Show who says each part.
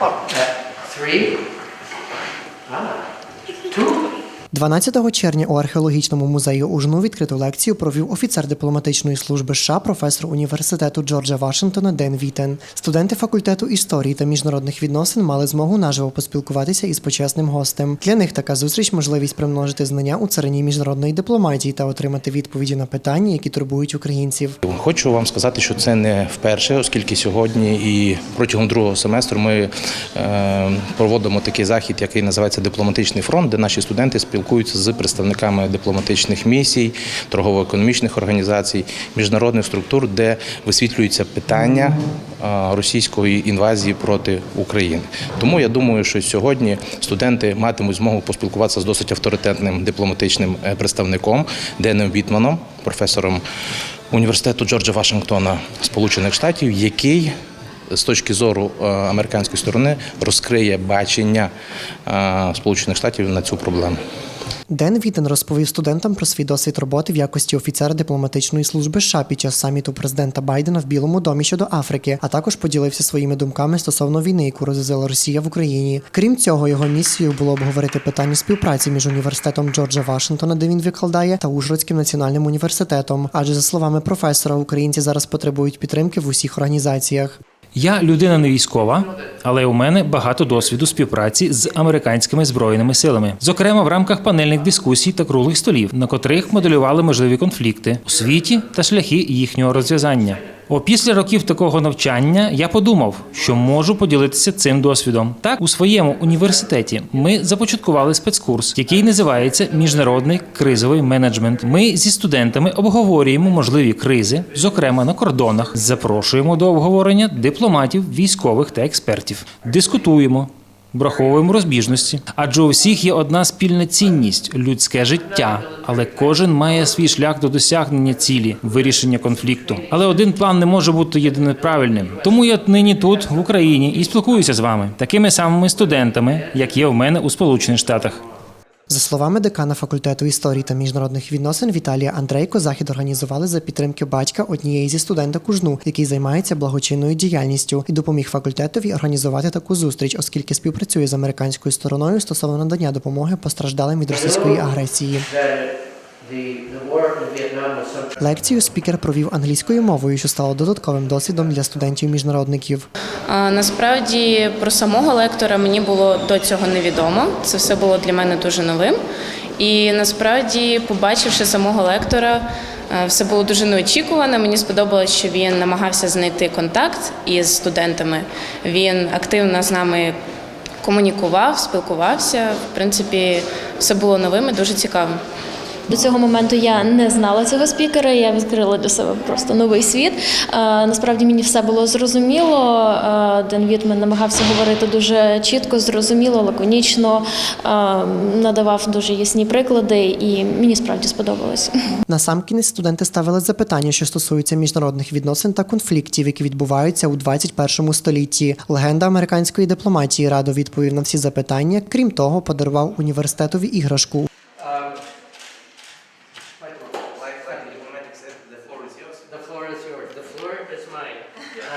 Speaker 1: What? Uh, three? Ah, two?
Speaker 2: 12 червня у археологічному музеї Ужну відкриту лекцію провів офіцер дипломатичної служби США, професор університету Джорджа Вашингтона Ден Вітен. Студенти факультету історії та міжнародних відносин мали змогу наживо поспілкуватися із почесним гостем. Для них така зустріч можливість примножити знання у царині міжнародної дипломатії та отримати відповіді на питання, які турбують українців.
Speaker 3: Хочу вам сказати, що це не вперше, оскільки сьогодні і протягом другого семестру ми е, проводимо такий захід, який називається Дипломатичний фронт, де наші студенти спілкуються з представниками дипломатичних місій, торгово-економічних організацій, міжнародних структур, де висвітлюються питання е, російської інвазії проти України. Тому я думаю, що сьогодні студенти матимуть змогу поспілкуватися з досить авторитетним дипломатичним е, представником Деном Вітманом, професором університету Джорджа Вашингтона Сполучених Штатів, який з точки зору е, американської сторони розкриє бачення Сполучених Штатів на цю проблему.
Speaker 2: Ден Вітен розповів студентам про свій досвід роботи в якості офіцера дипломатичної служби США під час саміту президента Байдена в Білому домі щодо Африки, а також поділився своїми думками стосовно війни, яку розв'язала Росія в Україні. Крім цього, його місією було обговорити питання співпраці між університетом Джорджа Вашингтона, де він викладає, та Ужгородським національним університетом. Адже за словами професора, українці зараз потребують підтримки в усіх організаціях.
Speaker 4: Я людина не військова, але у мене багато досвіду співпраці з американськими збройними силами, зокрема в рамках панельних дискусій та круглих столів, на котрих моделювали можливі конфлікти у світі та шляхи їхнього розв'язання. Опісля років такого навчання я подумав, що можу поділитися цим досвідом. Так, у своєму університеті ми започаткували спецкурс, який називається Міжнародний кризовий менеджмент. Ми зі студентами обговорюємо можливі кризи, зокрема на кордонах. Запрошуємо до обговорення дипломатів, військових та експертів. Дискутуємо. Враховуємо розбіжності, адже у всіх є одна спільна цінність людське життя, але кожен має свій шлях до досягнення цілі, вирішення конфлікту. Але один план не може бути єдине правильним. Тому я нині тут, в Україні, і спілкуюся з вами, такими самими студентами, як є в мене у Сполучених Штатах.
Speaker 2: За словами декана факультету історії та міжнародних відносин Віталія Андрейко, захід організували за підтримки батька однієї зі студенток Кужну, який займається благочинною діяльністю, і допоміг факультетові організувати таку зустріч, оскільки співпрацює з американською стороною стосовно надання допомоги постраждалим від російської агресії. Лекцію спікер провів англійською мовою, що стало додатковим досвідом для студентів-міжнародників.
Speaker 5: Насправді про самого лектора мені було до цього невідомо. Це все було для мене дуже новим. І насправді, побачивши самого лектора, все було дуже неочікувано. Мені сподобалось, що він намагався знайти контакт із студентами. Він активно з нами комунікував, спілкувався. В принципі, все було новим і дуже цікавим.
Speaker 6: До цього моменту я не знала цього спікера. Я відкрила для себе просто новий світ. Е, Насправді мені все було зрозуміло. Е, Ден Вітмен намагався говорити дуже чітко, зрозуміло, лаконічно, е, надавав дуже ясні приклади, і мені справді сподобалось.
Speaker 2: Насамкінець студенти ставили запитання, що стосуються міжнародних відносин та конфліктів, які відбуваються у 21 столітті. Легенда американської дипломатії радо відповів на всі запитання. Крім того, подарував університетові іграшку